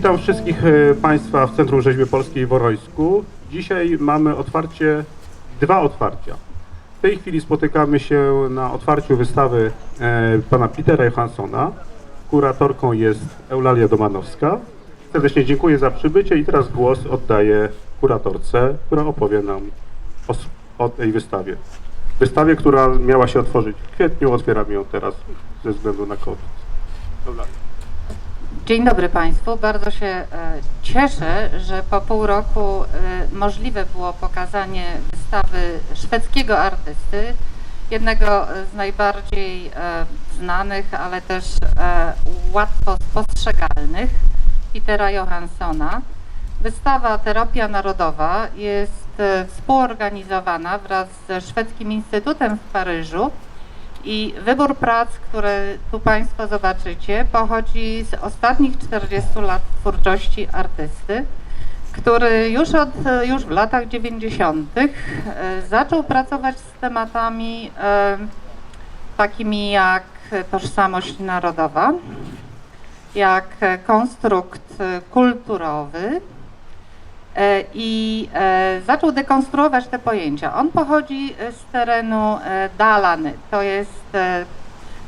Witam wszystkich e, Państwa w Centrum Rzeźby Polskiej w Orojsku. Dzisiaj mamy otwarcie, dwa otwarcia. W tej chwili spotykamy się na otwarciu wystawy e, pana Petera Johanssona. Kuratorką jest Eulalia Domanowska. Serdecznie dziękuję za przybycie i teraz głos oddaję kuratorce, która opowie nam o, o tej wystawie. Wystawie, która miała się otworzyć w kwietniu, otwieramy ją teraz ze względu na COVID. Eulalia. Dzień dobry Państwu. Bardzo się e, cieszę, że po pół roku e, możliwe było pokazanie wystawy szwedzkiego artysty, jednego z najbardziej e, znanych, ale też łatwo spostrzegalnych, Petera Johanssona. Wystawa Terapia Narodowa jest współorganizowana wraz ze Szwedzkim Instytutem w Paryżu i wybór prac, które tu Państwo zobaczycie, pochodzi z ostatnich 40 lat twórczości artysty, który już, od, już w latach 90. e, zaczął pracować z tematami e, takimi jak tożsamość narodowa, jak konstrukt kulturowy, i e, zaczął dekonstruować te pojęcia. On pochodzi e, z terenu e, Dalarny, to jest e,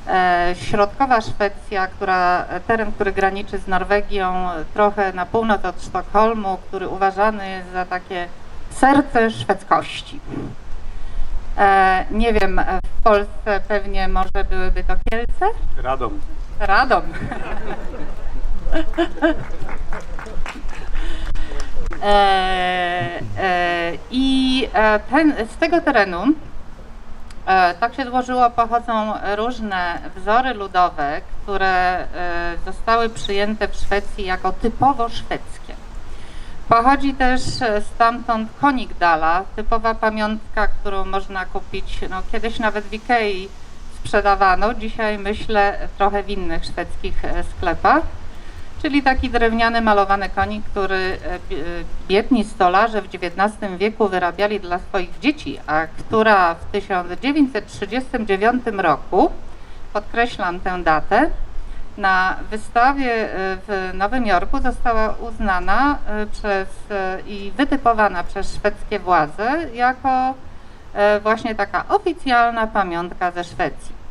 e, środkowa Szwecja, która, teren, który graniczy z Norwegią, e, trochę na północ od Sztokholmu, który uważany jest za takie serce szwedzkości. E, nie wiem, e, w Polsce pewnie może byłyby to Kielce? Radom. Radom. E, e, I e, ten, z tego terenu, tak się złożyło, pochodzą różne wzory ludowe, które zostały przyjęte w Szwecji jako typowo szwedzkie. Pochodzi też stamtąd konik Dala, typowa pamiątka, którą można kupić, no kiedyś nawet w Ikei sprzedawano, dzisiaj myślę trochę w innych szwedzkich sklepach. Czyli taki drewniany malowany konik, który e, e, biedni stolarze w XIX wieku wyrabiali dla swoich dzieci, a która w 1939 roku, podkreślam tę datę, na wystawie e, w Nowym Jorku została uznana przez i wytypowana przez szwedzkie władze jako właśnie taka oficjalna pamiątka ze Szwecji.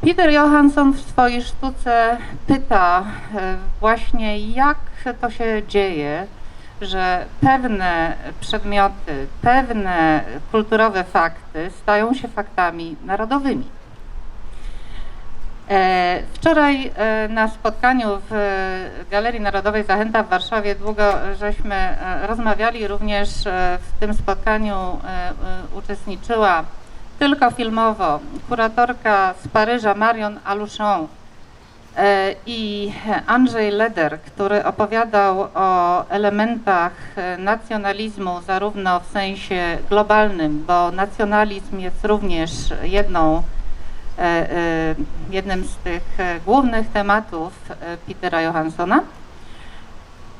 Peter Johansson w swojej sztuce pyta e, właśnie, jak to się dzieje, że pewne przedmioty, pewne kulturowe fakty stają się faktami narodowymi. E, Wczoraj e, na spotkaniu w Galerii Narodowej Zachęta w Warszawie długo żeśmy rozmawiali, również w tym spotkaniu uczestniczyła tylko filmowo kuratorka z Paryża Marion Aluchon e, i Andrzej Leder, który opowiadał o elementach nacjonalizmu zarówno w sensie globalnym, bo nacjonalizm jest również jedną e, e, jednym z tych głównych tematów Petera Johanssona.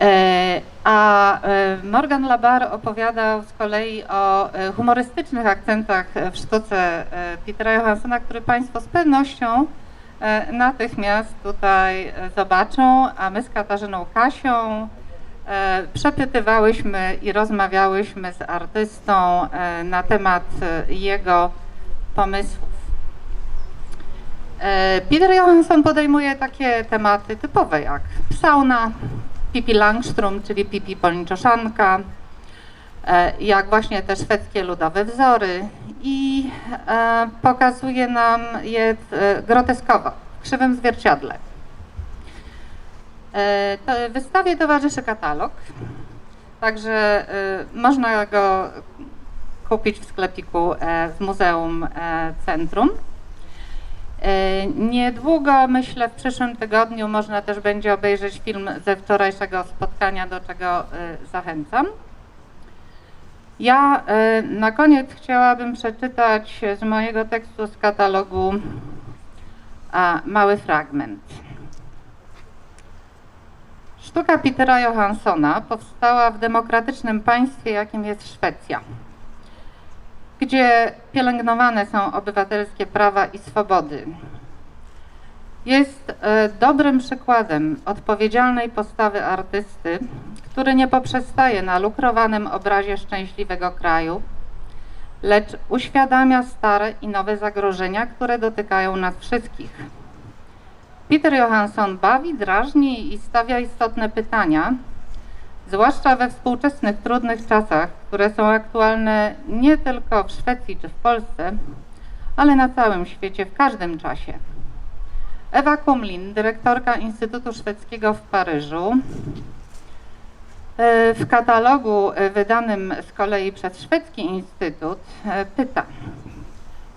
E, A e, Morgan Labar opowiadał z kolei o e, humorystycznych akcentach w sztuce Petera Johanssona, który Państwo z pewnością natychmiast tutaj zobaczą, a my z Katarzyną Kasią przepytywałyśmy i rozmawiałyśmy z artystą na temat jego pomysłów. Peter Johansson podejmuje takie tematy typowe jak sauna, Pippi Langström, czyli Pippi Polniczoszanka, e, jak właśnie te szwedzkie ludowe wzory i e, pokazuje nam je e, groteskowo, w krzywym zwierciadle. To wystawie towarzyszy katalog, także można go kupić w sklepiku w Muzeum Centrum. E, Niedługo, myślę, w przyszłym tygodniu można też będzie obejrzeć film ze wczorajszego spotkania, do czego e, zachęcam. Ja e, na koniec chciałabym przeczytać z mojego tekstu z katalogu mały fragment. Sztuka Petera Johanssona powstała w demokratycznym państwie, jakim jest Szwecja gdzie pielęgnowane są obywatelskie prawa i swobody. Jest e, dobrym przykładem odpowiedzialnej postawy artysty, który nie poprzestaje na lukrowanym obrazie szczęśliwego kraju, lecz uświadamia stare i nowe zagrożenia, które dotykają nas wszystkich. Peter Johansson bawi, drażni i stawia istotne pytania, zwłaszcza we współczesnych trudnych czasach, które są aktualne nie tylko w Szwecji czy w Polsce, ale na całym świecie w każdym czasie. Ewa Kumlin, dyrektorka Instytutu Szwedzkiego w Paryżu, e, w katalogu wydanym z kolei przez Szwedzki Instytut e, pyta,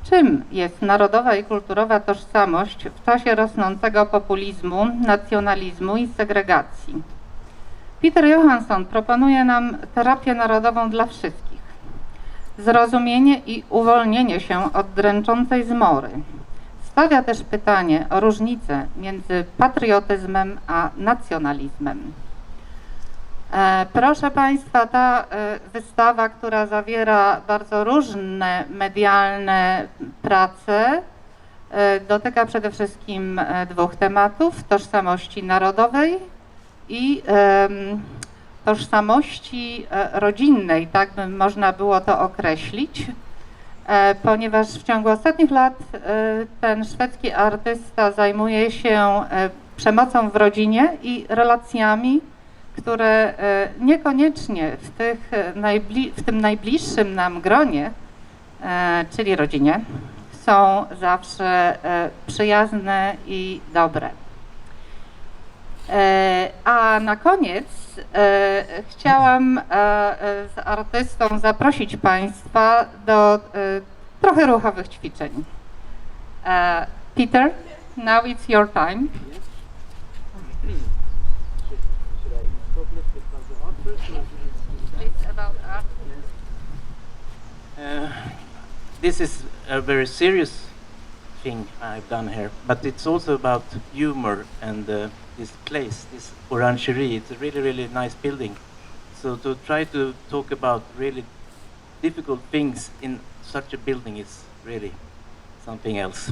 czym jest narodowa i kulturowa tożsamość w czasie rosnącego populizmu, nacjonalizmu i segregacji? Peter Johansson proponuje nam terapię narodową dla wszystkich. Zrozumienie i uwolnienie się od dręczącej zmory. Stawia też pytanie o różnicę między patriotyzmem a nacjonalizmem. E, Proszę Państwa, ta e, wystawa, która zawiera bardzo różne medialne prace, e, dotyka przede wszystkim dwóch tematów: tożsamości narodowej i tożsamości e, rodzinnej, tak by można było to określić, e, ponieważ w ciągu ostatnich lat e, ten szwedzki artysta zajmuje się przemocą w rodzinie i relacjami, które niekoniecznie w, tych w tym najbliższym nam gronie, czyli rodzinie, są zawsze przyjazne i dobre. E, A na koniec e, chciałam e, z artystą zaprosić Państwa do trochę ruchowych ćwiczeń. Peter, now it's your time. Please about art. Uh, this is a very serious thing I've done here, but it's also about humor and uh, this place, this orangerie. It's a really, really nice building. So to try to talk about really difficult things in such a building is really something else.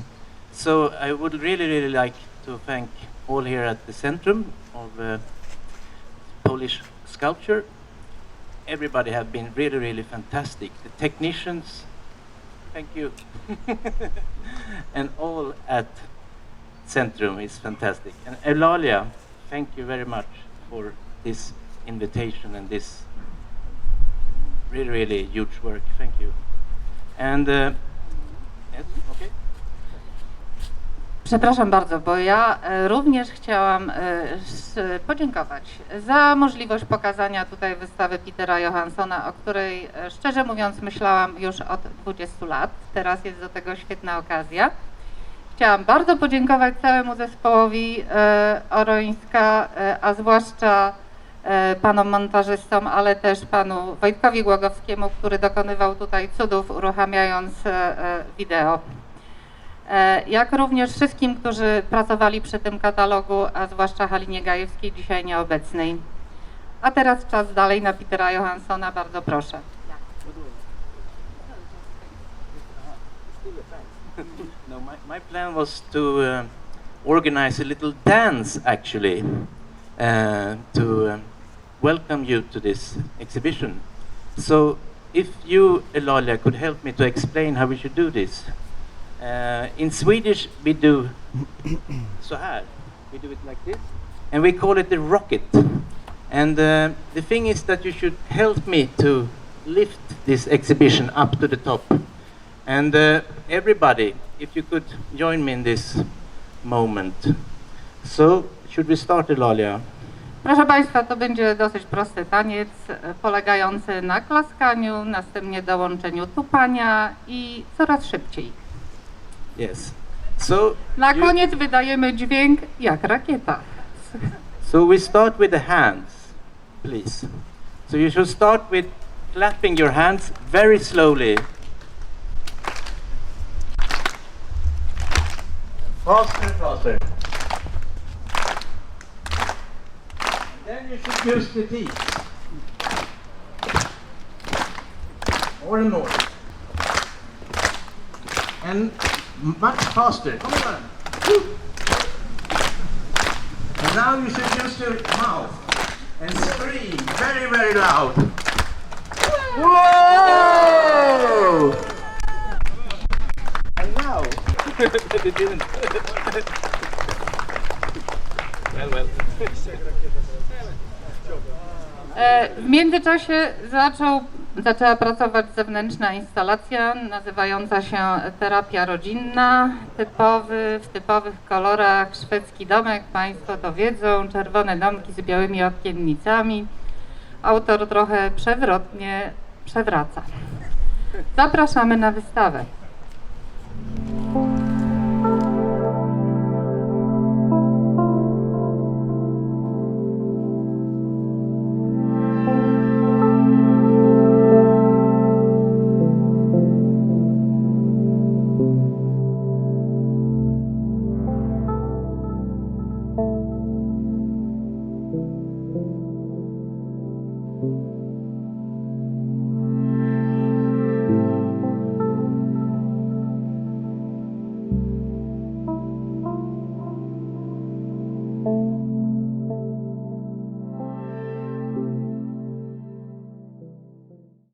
So I would really, really like to thank all here at the Centrum of uh, Polish Sculpture everybody have been really, really fantastic. The technicians, thank you. and all at Centrum is fantastic. And Eulalia, thank you very much for this invitation and this really, really huge work. Thank you. And, uh, yes, okay. Przepraszam bardzo, bo ja e, również chciałam e, podziękować za możliwość pokazania tutaj wystawy Petera Johanssona, o której e, szczerze mówiąc myślałam już od 20 lat. Teraz jest do tego świetna okazja. Chciałam bardzo podziękować całemu zespołowi e, Orońska, e, a zwłaszcza e, panom montażystom, ale też panu Wojtkowi Głogowskiemu, który dokonywał tutaj cudów uruchamiając wideo. Jak również wszystkim, którzy pracowali przy tym katalogu, a zwłaszcza Halinie Gajewskiej, dzisiaj nieobecnej. A teraz czas dalej na Petera Johanssona, bardzo proszę. No, my, my plan was to uh, organize a little dance actually uh, to um, welcome you to this exhibition. So, if you, Elalia, could help me to explain how we should do this. Uh, in Swedish, we do so här. We do it like this, and we call it the rocket. And uh, the thing is that you should help me to lift this exhibition up to the top. And uh, everybody, if you could join me in this moment. So, should we start, Elalia? Proszę Państwa, to będzie dosyć prosty taniec, e, polegający na klaskaniu, następnie dołączeniu tupania i coraz szybciej. Yes. So, Na you- koniec wydajemy dźwięk jak rakieta. so we start with the hands, please. So you should start with clapping your hands very slowly. Faster and faster. And then you should use the teeth. More and more. And much faster. Come on. Woo. Now you should use your mouth and scream very, very loud. Whoa! But it didn't. well, well. W międzyczasie zaczął, zaczęła pracować zewnętrzna instalacja nazywająca się terapia rodzinna. Typowy, w typowych kolorach szwedzki domek, Państwo to wiedzą, czerwone domki z białymi okiennicami. Autor trochę przewrotnie przewraca. Zapraszamy na wystawę.